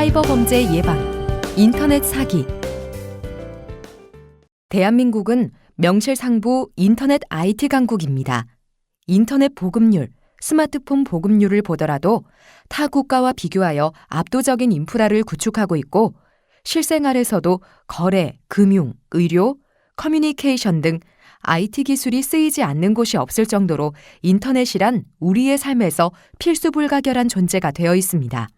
사이버 범죄 예방, 인터넷 사기. 대한민국은 명실상부 인터넷 IT 강국입니다. 인터넷 보급률, 스마트폰 보급률을 보더라도 타 국가와 비교하여 압도적인 인프라를 구축하고 있고 실생활에서도 거래, 금융, 의료, 커뮤니케이션 등 IT 기술이 쓰이지 않는 곳이 없을 정도로 인터넷이란 우리의 삶에서 필수 불가결한 존재가 되어 있습니다.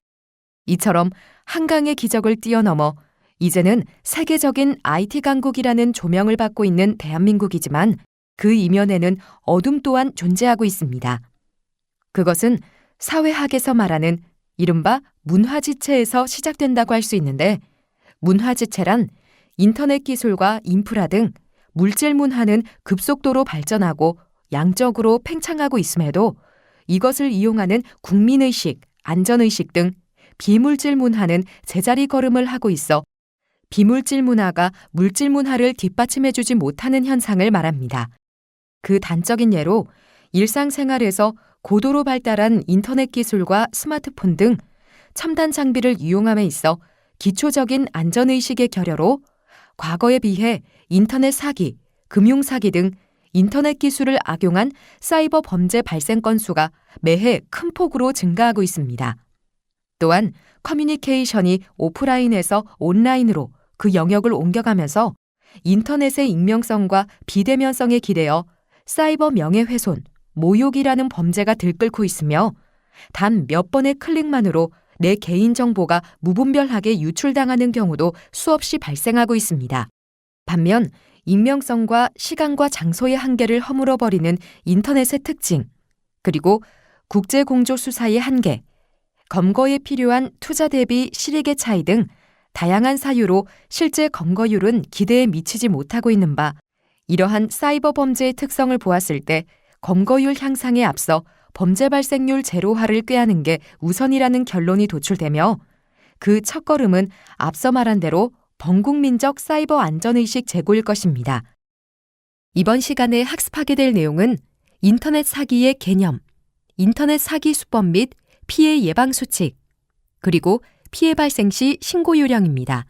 이처럼 한강의 기적을 뛰어넘어 이제는 세계적인 IT 강국이라는 조명을 받고 있는 대한민국이지만 그 이면에는 어둠 또한 존재하고 있습니다. 그것은 사회학에서 말하는 이른바 문화지체에서 시작된다고 할 수 있는데 문화지체란 인터넷 기술과 인프라 등 물질 문화는 급속도로 발전하고 양적으로 팽창하고 있음에도 이것을 이용하는 국민의식, 안전의식 등 비물질 문화는 제자리 걸음을 하고 있어 비물질 문화가 물질 문화를 뒷받침해주지 못하는 현상을 말합니다. 그 단적인 예로 일상생활에서 고도로 발달한 인터넷 기술과 스마트폰 등 첨단 장비를 이용함에 있어 기초적인 안전의식의 결여로 과거에 비해 인터넷 사기, 금융 사기 등 인터넷 기술을 악용한 사이버 범죄 발생 건수가 매해 큰 폭으로 증가하고 있습니다. 또한 커뮤니케이션이 오프라인에서 온라인으로 그 영역을 옮겨가면서 인터넷의 익명성과 비대면성에 기대어 사이버 명예훼손, 모욕이라는 범죄가 들끓고 있으며 단 몇 번의 클릭만으로 내 개인정보가 무분별하게 유출당하는 경우도 수없이 발생하고 있습니다. 반면 익명성과 시간과 장소의 한계를 허물어버리는 인터넷의 특징, 그리고 국제공조 수사의 한계, 검거에 필요한 투자 대비 실익의 차이 등 다양한 사유로 실제 검거율은 기대에 미치지 못하고 있는 바 이러한 사이버 범죄의 특성을 보았을 때 검거율 향상에 앞서 범죄 발생률 제로화를 꾀하는 게 우선이라는 결론이 도출되며 그 첫걸음은 앞서 말한 대로 범국민적 사이버 안전의식 제고일 것입니다. 이번 시간에 학습하게 될 내용은 인터넷 사기의 개념, 인터넷 사기 수법 및 피해 예방 수칙, 그리고 피해 발생 시 신고 요령입니다.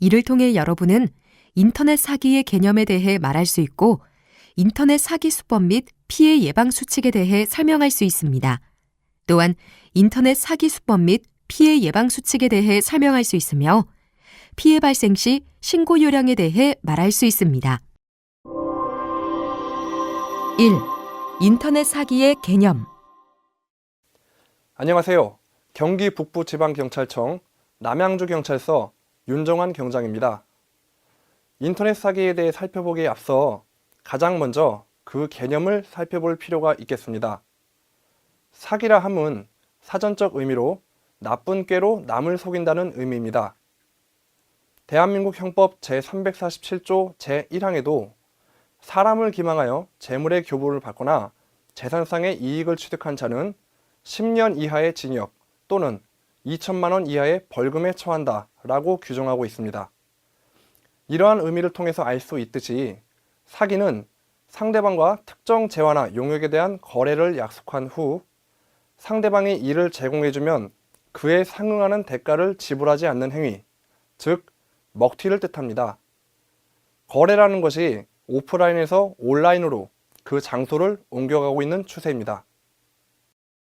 이를 통해 여러분은 인터넷 사기의 개념에 대해 말할 수 있고 인터넷 사기 수법 및 피해 예방 수칙에 대해 설명할 수 있습니다. 또한 인터넷 사기 수법 및 피해 예방 수칙에 대해 설명할 수 있으며 피해 발생 시 신고 요령에 대해 말할 수 있습니다. 1. 인터넷 사기의 개념 안녕하세요. 경기 북부 지방경찰청 남양주 경찰서 윤정환 경장입니다. 인터넷 사기에 대해 살펴보기에 앞서 가장 먼저 그 개념을 살펴볼 필요가 있겠습니다. 사기라 함은 사전적 의미로 나쁜 꾀로 남을 속인다는 의미입니다. 대한민국 형법 제347조 제1항에도 사람을 기망하여 재물의 교부를 받거나 재산상의 이익을 취득한 자는 10년 이하의 징역 또는 2천만 원 이하의 벌금에 처한다 라고 규정하고 있습니다. 이러한 의미를 통해서 알 수 있듯이 사기는 상대방과 특정 재화나 용역에 대한 거래를 약속한 후 상대방이 이를 제공해주면 그에 상응하는 대가를 지불하지 않는 행위, 즉 먹튀를 뜻합니다. 거래라는 것이 오프라인에서 온라인으로 그 장소를 옮겨가고 있는 추세입니다.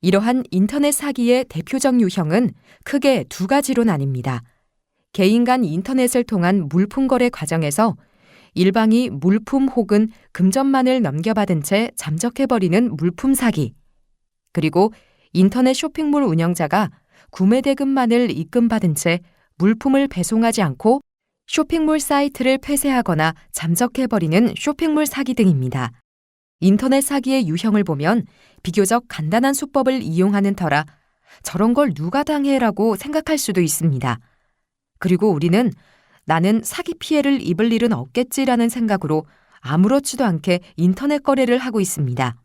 이러한 인터넷 사기의 대표적 유형은 크게 두 가지로 나뉩니다. 개인 간 인터넷을 통한 물품 거래 과정에서 일방이 물품 혹은 금전만을 넘겨받은 채 잠적해버리는 물품 사기. 그리고 인터넷 쇼핑몰 운영자가 구매 대금만을 입금받은 채 물품을 배송하지 않고 쇼핑몰 사이트를 폐쇄하거나 잠적해버리는 쇼핑몰 사기 등입니다. 인터넷 사기의 유형을 보면 비교적 간단한 수법을 이용하는 터라 저런 걸 누가 당해라고 생각할 수도 있습니다. 그리고 우리는 나는 사기 피해를 입을 일은 없겠지라는 생각으로 아무렇지도 않게 인터넷 거래를 하고 있습니다.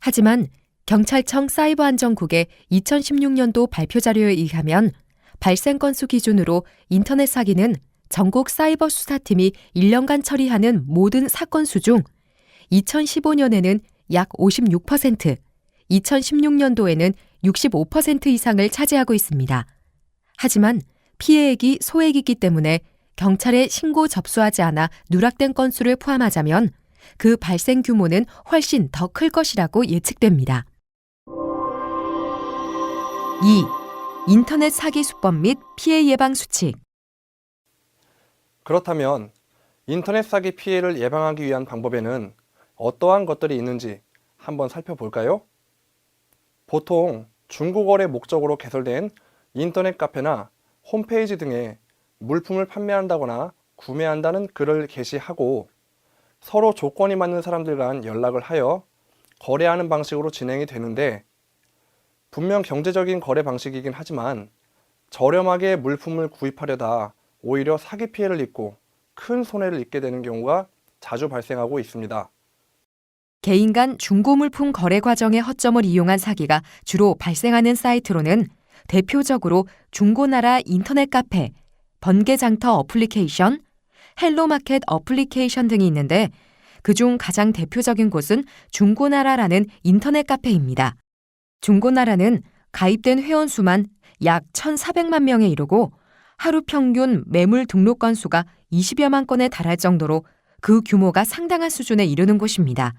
하지만 경찰청 사이버 안전국의 2016년도 발표 자료에 의하면 발생 건수 기준으로 인터넷 사기는 전국 사이버 수사팀이 1년간 처리하는 모든 사건 수 중 2015년에는 약 56%, 2016년도에는 65% 이상을 차지하고 있습니다. 하지만 피해액이 소액이기 때문에 경찰에 신고 접수하지 않아 누락된 건수를 포함하자면 그 발생 규모는 훨씬 더 클 것이라고 예측됩니다. 2. 인터넷 사기 수법 및 피해 예방 수칙. 그렇다면 인터넷 사기 피해를 예방하기 위한 방법에는 어떠한 것들이 있는지 한번 살펴볼까요? 보통 중고거래 목적으로 개설된 인터넷 카페나 홈페이지 등에 물품을 판매한다거나 구매한다는 글을 게시하고 서로 조건이 맞는 사람들 간 연락을 하여 거래하는 방식으로 진행이 되는데 분명 경제적인 거래 방식이긴 하지만 저렴하게 물품을 구입하려다 오히려 사기 피해를 입고 큰 손해를 입게 되는 경우가 자주 발생하고 있습니다. 개인 간 중고 물품 거래 과정의 허점을 이용한 사기가 주로 발생하는 사이트로는 대표적으로 중고나라 인터넷 카페, 번개장터 어플리케이션, 헬로마켓 어플리케이션 등이 있는데 그중 가장 대표적인 곳은 중고나라라는 인터넷 카페입니다. 중고나라는 가입된 회원 수만 약 1,400만 명에 이르고 하루 평균 매물 등록 건수가 20여만 건에 달할 정도로 그 규모가 상당한 수준에 이르는 곳입니다.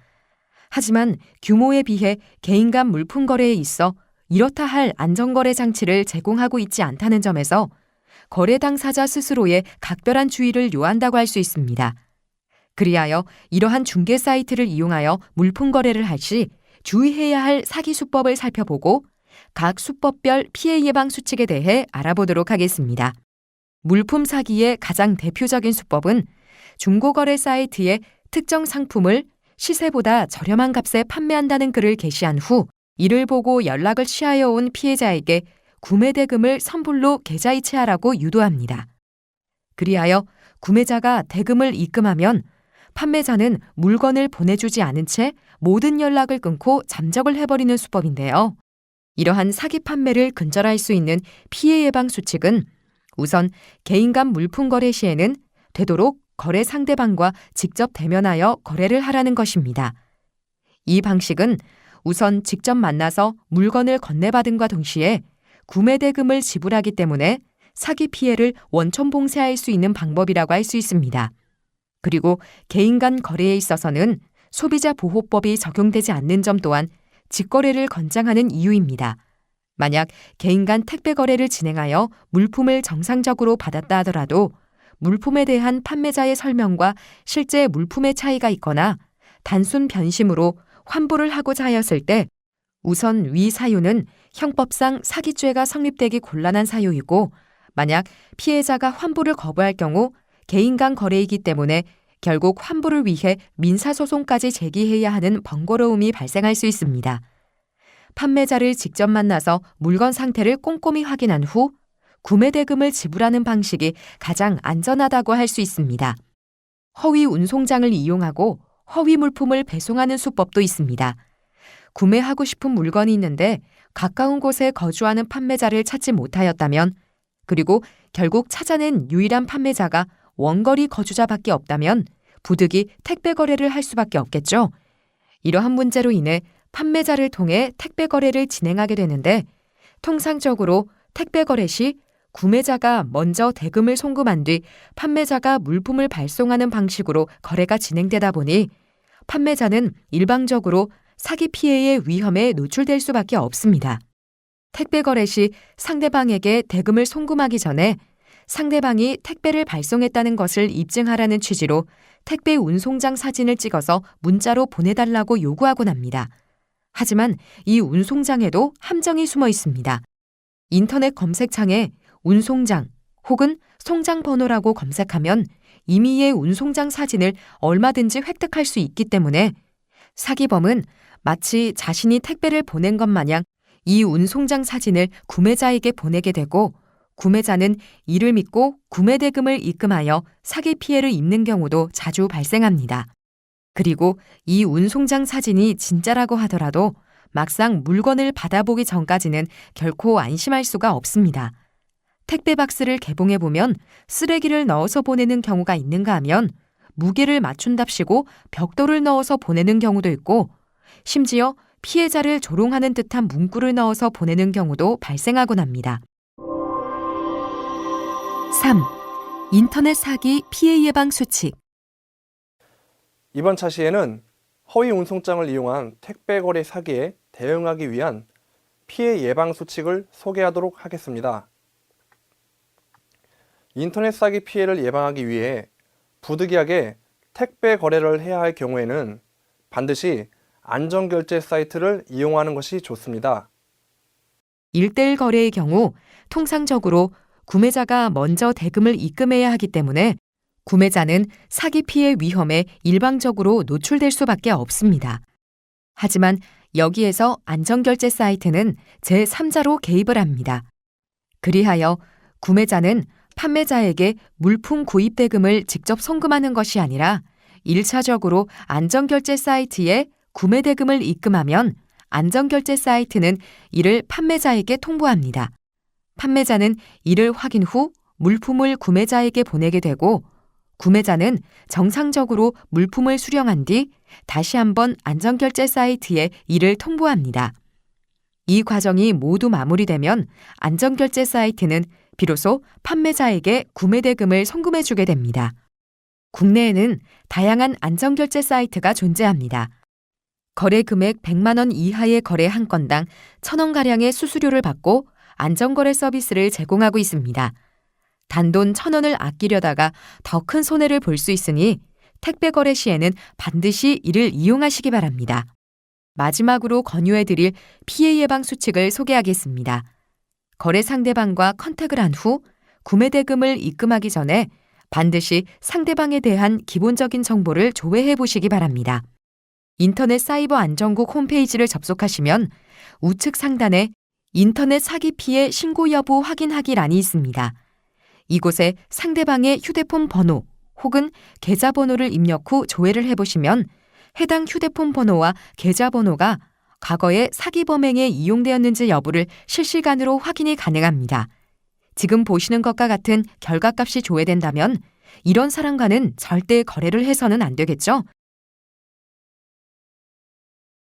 하지만 규모에 비해 개인 간 물품 거래에 있어 이렇다 할 안전거래 장치를 제공하고 있지 않다는 점에서 거래 당사자 스스로의 각별한 주의를 요한다고 할 수 있습니다. 그리하여 이러한 중개 사이트를 이용하여 물품 거래를 할 시 주의해야 할 사기 수법을 살펴보고 각 수법별 피해 예방 수칙에 대해 알아보도록 하겠습니다. 물품 사기의 가장 대표적인 수법은 중고거래 사이트에 특정 상품을 시세보다 저렴한 값에 판매한다는 글을 게시한 후 이를 보고 연락을 취하여 온 피해자에게 구매 대금을 선불로 계좌이체하라고 유도합니다. 그리하여 구매자가 대금을 입금하면 판매자는 물건을 보내주지 않은 채 모든 연락을 끊고 잠적을 해버리는 수법인데요. 이러한 사기 판매를 근절할 수 있는 피해 예방 수칙은 우선 개인 간 물품 거래 시에는 되도록 거래 상대방과 직접 대면하여 거래를 하라는 것입니다. 이 방식은 우선 직접 만나서 물건을 건네받음과 동시에 구매 대금을 지불하기 때문에 사기 피해를 원천 봉쇄할 수 있는 방법이라고 할 수 있습니다. 그리고 개인 간 거래에 있어서는 소비자 보호법이 적용되지 않는 점 또한 직거래를 권장하는 이유입니다. 만약 개인 간 택배 거래를 진행하여 물품을 정상적으로 받았다 하더라도 물품에 대한 판매자의 설명과 실제 물품의 차이가 있거나 단순 변심으로 환불을 하고자 하였을 때 우선 위 사유는 형법상 사기죄가 성립되기 곤란한 사유이고 만약 피해자가 환불을 거부할 경우 개인 간 거래이기 때문에 결국 환불을 위해 민사소송까지 제기해야 하는 번거로움이 발생할 수 있습니다. 판매자를 직접 만나서 물건 상태를 꼼꼼히 확인한 후 구매 대금을 지불하는 방식이 가장 안전하다고 할 수 있습니다. 허위 운송장을 이용하고 허위 물품을 배송하는 수법도 있습니다. 구매하고 싶은 물건이 있는데 가까운 곳에 거주하는 판매자를 찾지 못하였다면 그리고 결국 찾아낸 유일한 판매자가 원거리 거주자밖에 없다면 부득이 택배 거래를 할 수밖에 없겠죠. 이러한 문제로 인해 판매자를 통해 택배 거래를 진행하게 되는데 통상적으로 택배 거래 시 구매자가 먼저 대금을 송금한 뒤 판매자가 물품을 발송하는 방식으로 거래가 진행되다 보니 판매자는 일방적으로 사기 피해의 위험에 노출될 수밖에 없습니다. 택배 거래 시 상대방에게 대금을 송금하기 전에 상대방이 택배를 발송했다는 것을 입증하라는 취지로 택배 운송장 사진을 찍어서 문자로 보내달라고 요구하곤 합니다. 하지만 이 운송장에도 함정이 숨어 있습니다. 인터넷 검색창에 운송장 혹은 송장 번호라고 검색하면 임의의 운송장 사진을 얼마든지 획득할 수 있기 때문에 사기범은 마치 자신이 택배를 보낸 것 마냥 이 운송장 사진을 구매자에게 보내게 되고 구매자는 이를 믿고 구매 대금을 입금하여 사기 피해를 입는 경우도 자주 발생합니다. 그리고 이 운송장 사진이 진짜라고 하더라도 막상 물건을 받아보기 전까지는 결코 안심할 수가 없습니다. 택배 박스를 개봉해 보면 쓰레기를 넣어서 보내는 경우가 있는가 하면 무게를 맞춘답시고 벽돌을 넣어서 보내는 경우도 있고 심지어 피해자를 조롱하는 듯한 문구를 넣어서 보내는 경우도 발생하곤 합니다. 3. 인터넷 사기 피해 예방 수칙. 이번 차시에는 허위 운송장을 이용한 택배 거래 사기에 대응하기 위한 피해 예방 수칙을 소개하도록 하겠습니다. 인터넷 사기 피해를 예방하기 위해 부득이하게 택배 거래를 해야 할 경우에는 반드시 안전결제 사이트를 이용하는 것이 좋습니다. 일대일 거래의 경우 통상적으로 구매자가 먼저 대금을 입금해야 하기 때문에 구매자는 사기 피해 위험에 일방적으로 노출될 수밖에 없습니다. 하지만 여기에서 안전결제 사이트는 제3자로 개입을 합니다. 그리하여 구매자는 판매자에게 물품 구입 대금을 직접 송금하는 것이 아니라 1차적으로 안전결제 사이트에 구매 대금을 입금하면 안전결제 사이트는 이를 판매자에게 통보합니다. 판매자는 이를 확인 후 물품을 구매자에게 보내게 되고 구매자는 정상적으로 물품을 수령한 뒤 다시 한번 안전결제 사이트에 이를 통보합니다. 이 과정이 모두 마무리되면 안전결제 사이트는 비로소 판매자에게 구매 대금을 송금해 주게 됩니다. 국내에는 다양한 안전결제 사이트가 존재합니다. 거래 금액 100만 원 이하의 거래 한 건당 1,000원 가량의 수수료를 받고 안전거래 서비스를 제공하고 있습니다. 단돈 1,000원을 아끼려다가 더 큰 손해를 볼 수 있으니 택배 거래 시에는 반드시 이를 이용하시기 바랍니다. 마지막으로 권유해 드릴 피해 예방 수칙을 소개하겠습니다. 거래 상대방과 컨택을 한 후 구매 대금을 입금하기 전에 반드시 상대방에 대한 기본적인 정보를 조회해 보시기 바랍니다. 인터넷 사이버 안전국 홈페이지를 접속하시면 우측 상단에 인터넷 사기 피해 신고 여부 확인하기란이 있습니다. 이곳에 상대방의 휴대폰 번호 혹은 계좌번호를 입력 후 조회를 해보시면 해당 휴대폰 번호와 계좌번호가 과거에 사기 범행에 이용되었는지 여부를 실시간으로 확인이 가능합니다. 지금 보시는 것과 같은 결과값이 조회된다면 이런 사람과는 절대 거래를 해서는 안 되겠죠?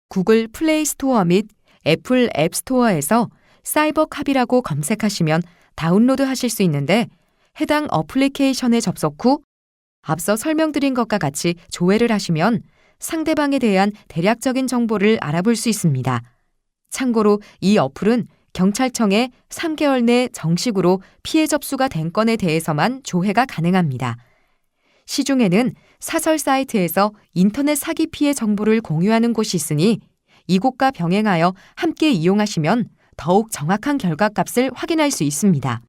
구글 플레이 스토어 및 애플 앱 스토어에서 사이버 캅이라고 검색하시면 다운로드 하실 수 있는데 해당 어플리케이션에 접속 후 앞서 설명드린 것과 같이 조회를 하시면 상대방에 대한 대략적인 정보를 알아볼 수 있습니다. 참고로 이 어플은 경찰청에 3개월 내 정식으로 피해 접수가 된 건에 대해서만 조회가 가능합니다. 시중에는 사설 사이트에서 인터넷 사기 피해 정보를 공유하는 곳이 있으니 이곳과 병행하여 함께 이용하시면 더욱 정확한 결과 값을 확인할 수 있습니다.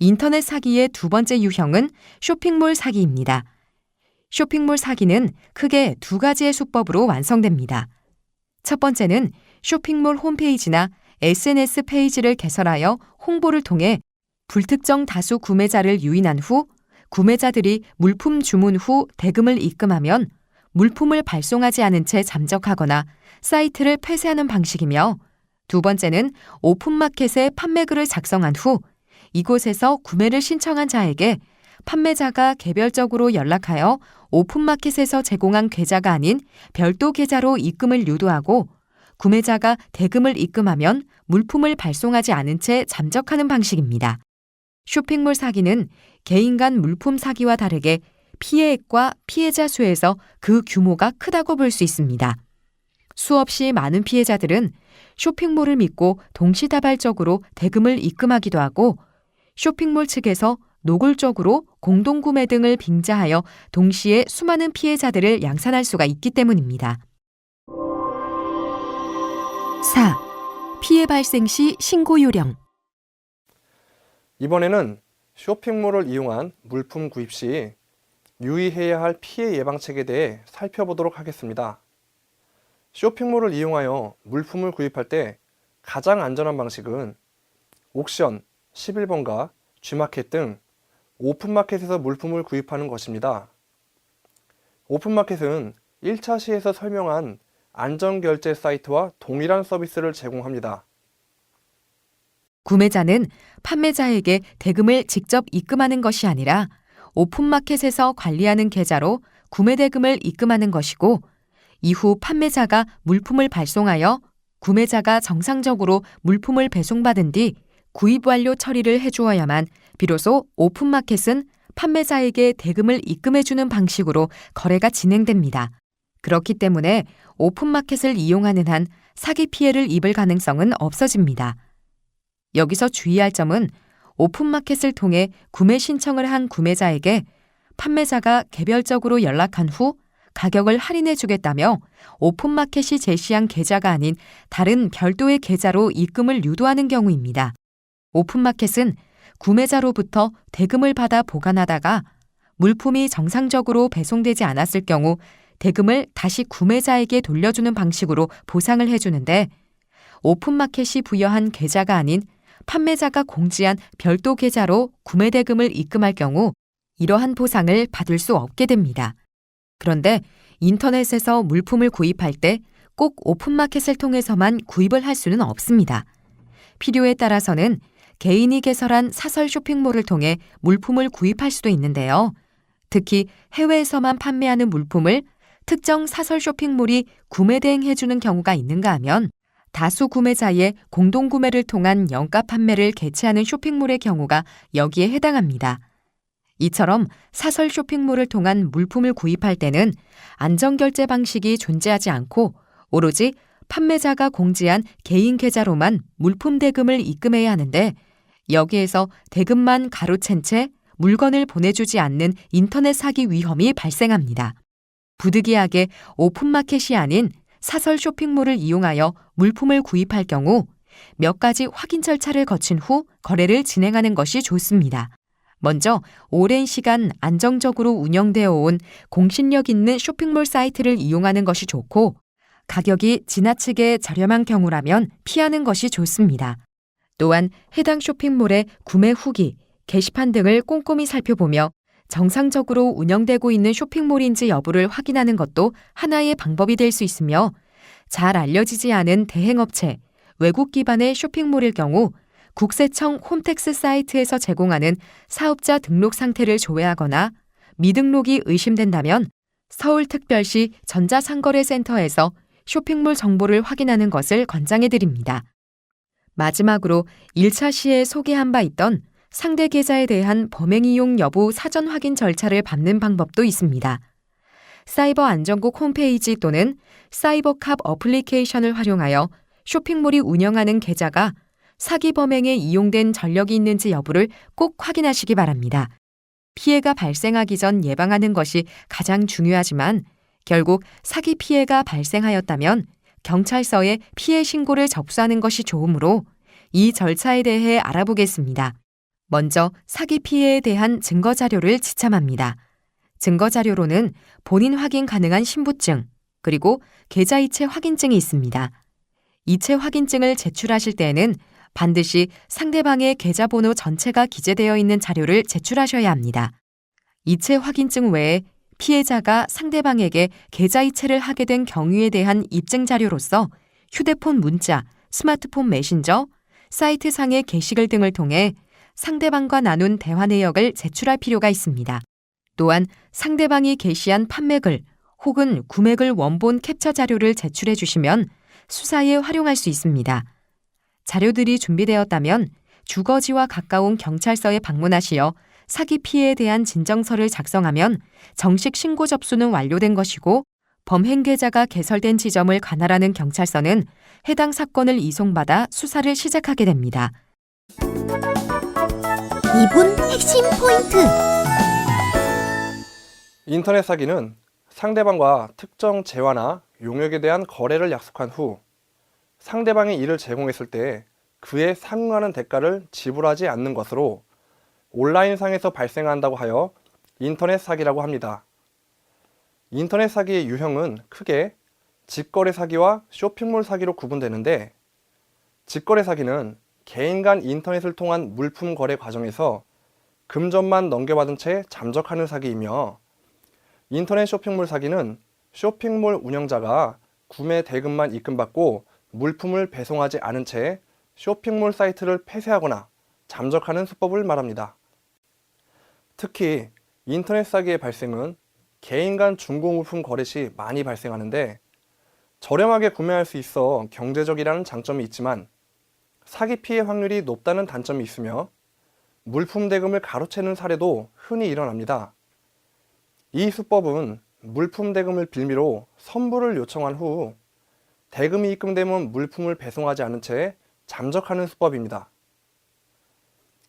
인터넷 사기의 두 번째 유형은 쇼핑몰 사기입니다. 쇼핑몰 사기는 크게 두 가지의 수법으로 완성됩니다. 첫 번째는 쇼핑몰 홈페이지나 SNS 페이지를 개설하여 홍보를 통해 불특정 다수 구매자를 유인한 후 구매자들이 물품 주문 후 대금을 입금하면 물품을 발송하지 않은 채 잠적하거나 사이트를 폐쇄하는 방식이며 두 번째는 오픈마켓에 판매글을 작성한 후 이곳에서 구매를 신청한 자에게 판매자가 개별적으로 연락하여 오픈마켓에서 제공한 계좌가 아닌 별도 계좌로 입금을 유도하고 구매자가 대금을 입금하면 물품을 발송하지 않은 채 잠적하는 방식입니다. 쇼핑몰 사기는 개인 간 물품 사기와 다르게 피해액과 피해자 수에서 그 규모가 크다고 볼 수 있습니다. 수없이 많은 피해자들은 쇼핑몰을 믿고 동시다발적으로 대금을 입금하기도 하고 쇼핑몰 측에서 노골적으로 공동구매 등을 빙자하여 동시에 수많은 피해자들을 양산할 수가 있기 때문입니다. 4. 피해 발생 시 신고 요령. 이번에는 쇼핑몰을 이용한 물품 구입 시 유의해야 할 피해 예방책에 대해 살펴보도록 하겠습니다. 쇼핑몰을 이용하여 물품을 구입할 때 가장 안전한 방식은 옥션 11번가 G마켓 등 오픈마켓에서 물품을 구입하는 것입니다. 오픈마켓은 1차 시에서 설명한 안전결제 사이트와 동일한 서비스를 제공합니다. 구매자는 판매자에게 대금을 직접 입금하는 것이 아니라 오픈마켓에서 관리하는 계좌로 구매 대금을 입금하는 것이고 이후 판매자가 물품을 발송하여 구매자가 정상적으로 물품을 배송받은 뒤 구입 완료 처리를 해주어야만 비로소 오픈마켓은 판매자에게 대금을 입금해주는 방식으로 거래가 진행됩니다. 그렇기 때문에 오픈마켓을 이용하는 한 사기 피해를 입을 가능성은 없어집니다. 여기서 주의할 점은 오픈마켓을 통해 구매 신청을 한 구매자에게 판매자가 개별적으로 연락한 후 가격을 할인해 주겠다며 오픈마켓이 제시한 계좌가 아닌 다른 별도의 계좌로 입금을 유도하는 경우입니다. 오픈마켓은 구매자로부터 대금을 받아 보관하다가 물품이 정상적으로 배송되지 않았을 경우 대금을 다시 구매자에게 돌려주는 방식으로 보상을 해주는데 오픈마켓이 부여한 계좌가 아닌 판매자가 공지한 별도 계좌로 구매 대금을 입금할 경우 이러한 보상을 받을 수 없게 됩니다. 그런데 인터넷에서 물품을 구입할 때 꼭 오픈마켓을 통해서만 구입을 할 수는 없습니다. 필요에 따라서는 개인이 개설한 사설 쇼핑몰을 통해 물품을 구입할 수도 있는데요. 특히 해외에서만 판매하는 물품을 특정 사설 쇼핑몰이 구매 대행해주는 경우가 있는가 하면 다수 구매자의 공동 구매를 통한 영가 판매를 개최하는 쇼핑몰의 경우가 여기에 해당합니다. 이처럼 사설 쇼핑몰을 통한 물품을 구입할 때는 안전결제 방식이 존재하지 않고 오로지 판매자가 공지한 개인 계좌로만 물품 대금을 입금해야 하는데 여기에서 대금만 가로챈 채 물건을 보내주지 않는 인터넷 사기 위험이 발생합니다. 부득이하게 오픈마켓이 아닌 사설 쇼핑몰을 이용하여 물품을 구입할 경우 몇 가지 확인 절차를 거친 후 거래를 진행하는 것이 좋습니다. 먼저 오랜 시간 안정적으로 운영되어 온 공신력 있는 쇼핑몰 사이트를 이용하는 것이 좋고 가격이 지나치게 저렴한 경우라면 피하는 것이 좋습니다. 또한 해당 쇼핑몰의 구매 후기, 게시판 등을 꼼꼼히 살펴보며 정상적으로 운영되고 있는 쇼핑몰인지 여부를 확인하는 것도 하나의 방법이 될 수 있으며 잘 알려지지 않은 대행업체, 외국 기반의 쇼핑몰일 경우 국세청 홈택스 사이트에서 제공하는 사업자 등록 상태를 조회하거나 미등록이 의심된다면 서울특별시 전자상거래센터에서 쇼핑몰 정보를 확인하는 것을 권장해 드립니다. 마지막으로 1차 시에 소개한 바 있던 상대 계좌에 대한 범행 이용 여부 사전 확인 절차를 밟는 방법도 있습니다. 사이버 안전국 홈페이지 또는 사이버캅 어플리케이션을 활용하여 쇼핑몰이 운영하는 계좌가 사기 범행에 이용된 전력이 있는지 여부를 꼭 확인하시기 바랍니다. 피해가 발생하기 전 예방하는 것이 가장 중요하지만 결국 사기 피해가 발생하였다면 경찰서에 피해 신고를 접수하는 것이 좋으므로 이 절차에 대해 알아보겠습니다. 먼저 사기 피해에 대한 증거 자료를 지참합니다. 증거 자료로는 본인 확인 가능한 신분증, 그리고 계좌 이체 확인증이 있습니다. 이체 확인증을 제출하실 때에는 반드시 상대방의 계좌번호 전체가 기재되어 있는 자료를 제출하셔야 합니다. 이체 확인증 외에 피해자가 상대방에게 계좌 이체를 하게 된 경위에 대한 입증 자료로서 휴대폰 문자, 스마트폰 메신저, 사이트 상의 게시글 등을 통해 상대방과 나눈 대화 내역을 제출할 필요가 있습니다. 또한 상대방이 게시한 판매글 혹은 구매글 원본 캡처 자료를 제출해 주시면 수사에 활용할 수 있습니다. 자료들이 준비되었다면 주거지와 가까운 경찰서에 방문하시어 사기 피해에 대한 진정서를 작성하면 정식 신고 접수는 완료된 것이고 범행 계좌가 개설된 지점을 관할하는 경찰서는 해당 사건을 이송받아 수사를 시작하게 됩니다. 2분 핵심 포인트. 인터넷 사기는 상대방과 특정 재화나 용역에 대한 거래를 약속한 후 상대방이 이를 제공했을 때 그에 상응하는 대가를 지불하지 않는 것으로 온라인상에서 발생한다고 하여 인터넷 사기라고 합니다. 인터넷 사기의 유형은 크게 직거래 사기와 쇼핑몰 사기로 구분되는데 직거래 사기는 개인 간 인터넷을 통한 물품 거래 과정에서 금전만 넘겨받은 채 잠적하는 사기이며 인터넷 쇼핑몰 사기는 쇼핑몰 운영자가 구매 대금만 입금받고 물품을 배송하지 않은 채 쇼핑몰 사이트를 폐쇄하거나 잠적하는 수법을 말합니다. 특히 인터넷 사기의 발생은 개인 간 중고물품 거래 시 많이 발생하는데 저렴하게 구매할 수 있어 경제적이라는 장점이 있지만 사기 피해 확률이 높다는 단점이 있으며 물품 대금을 가로채는 사례도 흔히 일어납니다. 이 수법은 물품 대금을 빌미로 선불을 요청한 후 대금이 입금되면 물품을 배송하지 않은 채 잠적하는 수법입니다.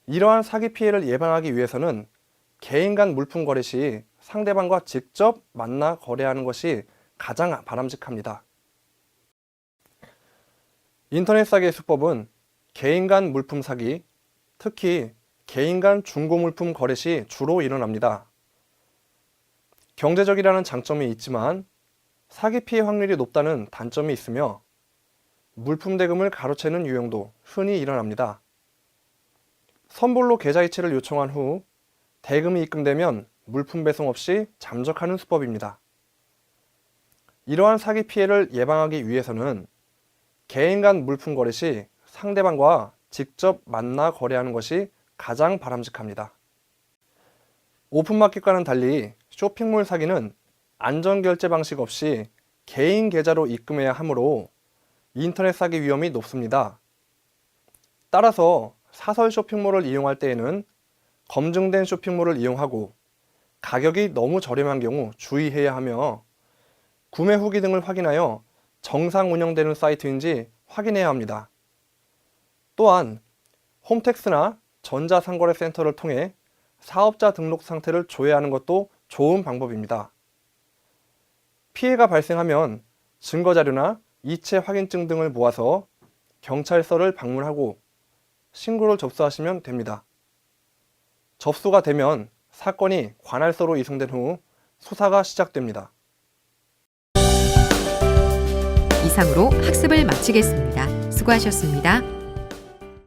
이러한 사기 피해를 예방하기 위해서는 개인 간 물품 거래 시 상대방과 직접 만나 거래하는 것이 가장 바람직합니다. 인터넷 사기의 수법은 개인 간 물품 사기, 특히 개인 간 중고 물품 거래 시 주로 일어납니다. 경제적이라는 장점이 있지만 사기 피해 확률이 높다는 단점이 있으며 물품 대금을 가로채는 유형도 흔히 일어납니다. 선불로 계좌이체를 요청한 후 대금이 입금되면 물품 배송 없이 잠적하는 수법입니다. 이러한 사기 피해를 예방하기 위해서는 개인 간 물품 거래 시 상대방과 직접 만나 거래하는 것이 가장 바람직합니다. 오픈마켓과는 달리 쇼핑몰 사기는 안전결제 방식 없이 개인 계좌로 입금해야 하므로 인터넷 사기 위험이 높습니다. 따라서 사설 쇼핑몰을 이용할 때에는 검증된 쇼핑몰을 이용하고 가격이 너무 저렴한 경우 주의해야 하며 구매 후기 등을 확인하여 정상 운영되는 사이트인지 확인해야 합니다. 또한 홈택스나 전자상거래센터를 통해 사업자 등록 상태를 조회하는 것도 좋은 방법입니다. 피해가 발생하면 증거자료나 이체 확인증 등을 모아서 경찰서를 방문하고 신고를 접수하시면 됩니다. 접수가 되면 사건이 관할서로 이송된 후 수사가 시작됩니다. 이상으로 학습을 마치겠습니다. 수고하셨습니다.